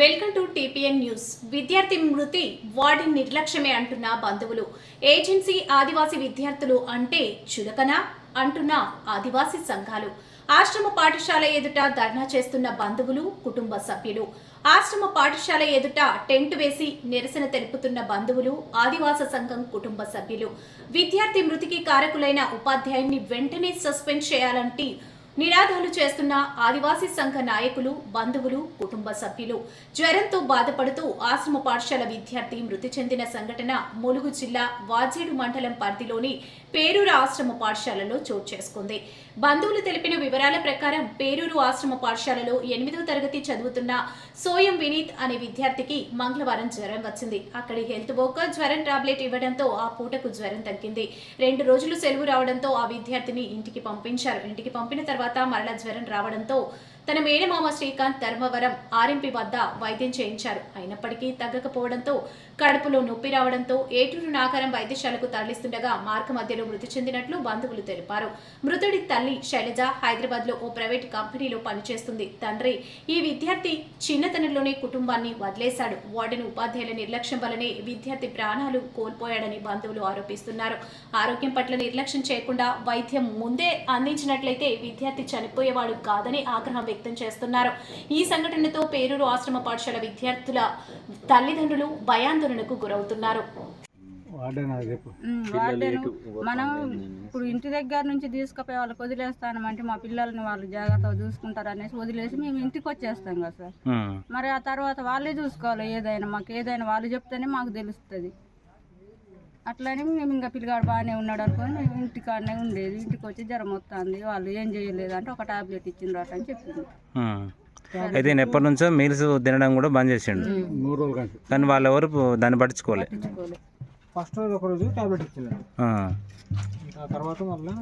Welcome to TPN news. విద్యార్థి మృతి వార్డి నిర్లక్ష్యమే అంటున్న బంధువులు. ఏజెన్సీ ఆదివాసీ విద్యార్థులు అంటే చులకన అంటున్న ఆదివాసీ సంఘాలు. ఆశ్రమ పాఠశాల ఎదుట ధర్నా చేస్తున్న బంధువులు కుటుంబ సభ్యులు. ఆశ్రమ పాఠశాల ఎదుట టెంట్ వేసి నిరసన తెలుపుతున్న బంధువులు ఆదివాస సంఘం కుటుంబ సభ్యులు. విద్యార్థి మృతికి కారకులైన ఉపాధ్యాయుని వెంటనే సస్పెండ్ చేయాలంటే నినాదాలు చేస్తున్న ఆదివాసీ సంఘ నాయకులు బంధువులు కుటుంబ సభ్యులు జ్వరంతో బాధపడుతూ ఆశ్రమ పాఠశాల విద్యార్థి మృతి చెందిన సంఘటన ములుగు జిల్లా వాజేడు మండలం పరిధిలోని పేరూరు ఆశ్రమ పాఠశాలలో చోటు చేసుకుంది. బంధువులు తెలిపిన వివరాల ప్రకారం పేరూరు ఆశ్రమ పాఠశాలలో ఎనిమిదో తరగతి చదువుతున్న సోయం వినీత్ అనే విద్యార్థికి మంగళవారం జ్వరం వచ్చింది. అక్కడి హెల్త్ వర్కర్ జ్వరం టాబ్లెట్ ఇవ్వడంతో ఆ పూటకు జ్వరం తగ్గింది. రెండు రోజులు సెలవు రావడంతో ఆ విద్యార్థిని ఇంటికి పంపించారు. ఇంటికి పంపిన తర్వాత మరల జ్వరం రావడంతో తన మేనమామ శ్రీకాంత్ ధర్మవరం ఆర్ఎంపీ వద్ద వైద్యం చేయించారు. అయినప్పటికీ తగ్గకపోవడంతో కడుపులో నొప్పి రావడంతో ఏటూరు నాగారం వైద్యశాలకు తరలిస్తుండగా మార్గ మధ్యలో మృతి చెందినట్లు బంధువులు తెలిపారు. మృతుడి తల్లి శైలజ హైదరాబాద్లో ఓ ప్రైవేట్ కంపెనీలో పనిచేస్తుంది. తండ్రి ఈ విద్యార్థి చిన్నతనంలోనే కుటుంబాన్ని వదిలేశాడు. వార్డెన్ ఉపాధ్యాయుల నిర్లక్ష్యం వల్లనే విద్యార్థి ప్రాణాలు కోల్పోయాడని బంధువులు ఆరోపిస్తున్నారు. ఆరోగ్యం పట్ల నిర్లక్ష్యం చేయకుండా వైద్యం ముందే అందించినట్లయితే విద్యార్థి చనిపోయేవాడు కాదని ఆగ్రహం వ్యక్తం చేస్తున్నారు. ఈ సంఘటనతో పేరూరు ఆశ్రమ పాఠశాల విద్యార్థుల తల్లిదండ్రులు భయాందోళనకు గురవుతున్నారు. వార్డెను మనం ఇప్పుడు ఇంటి దగ్గర నుంచి తీసుకుపోయి వాళ్ళకి వదిలేస్తానమంటే మా పిల్లల్ని వాళ్ళు జాగ్రత్తగా చూసుకుంటారు అనేసి వదిలేసి మేము ఇంటికి వచ్చేస్తాం కదా సార్. మరి ఆ తర్వాత వాళ్ళే చూసుకోవాలి ఏదైనా మాకు ఏదైనా వాళ్ళు చెప్తేనే మాకు తెలుస్తుంది. అట్లని మేము ఇంకా పిల్లగాడు బాగానే ఉన్నాడు అనుకొని మేము ఇంటికాడనే ఉండేది. ఇంటికి వచ్చి జ్వరం వస్తుంది. వాళ్ళు ఏం చేయలేదు అంటే ఒక టాబ్లెట్ ఇచ్చిండ్రు అని చెప్పింది అయితే ఈయన ఎప్పటి నుంచో మీల్స్ తినడం కూడా బంద్ చేసిండు. మూడు రోజులు కానీ వాళ్ళు ఎవరు దాన్ని పట్టించుకోలే. పట్టించుకోలేదు ఫస్ట్ రోజు ఒక రోజు టాబ్లెట్. ఆ. తర్వాత మళ్ళీ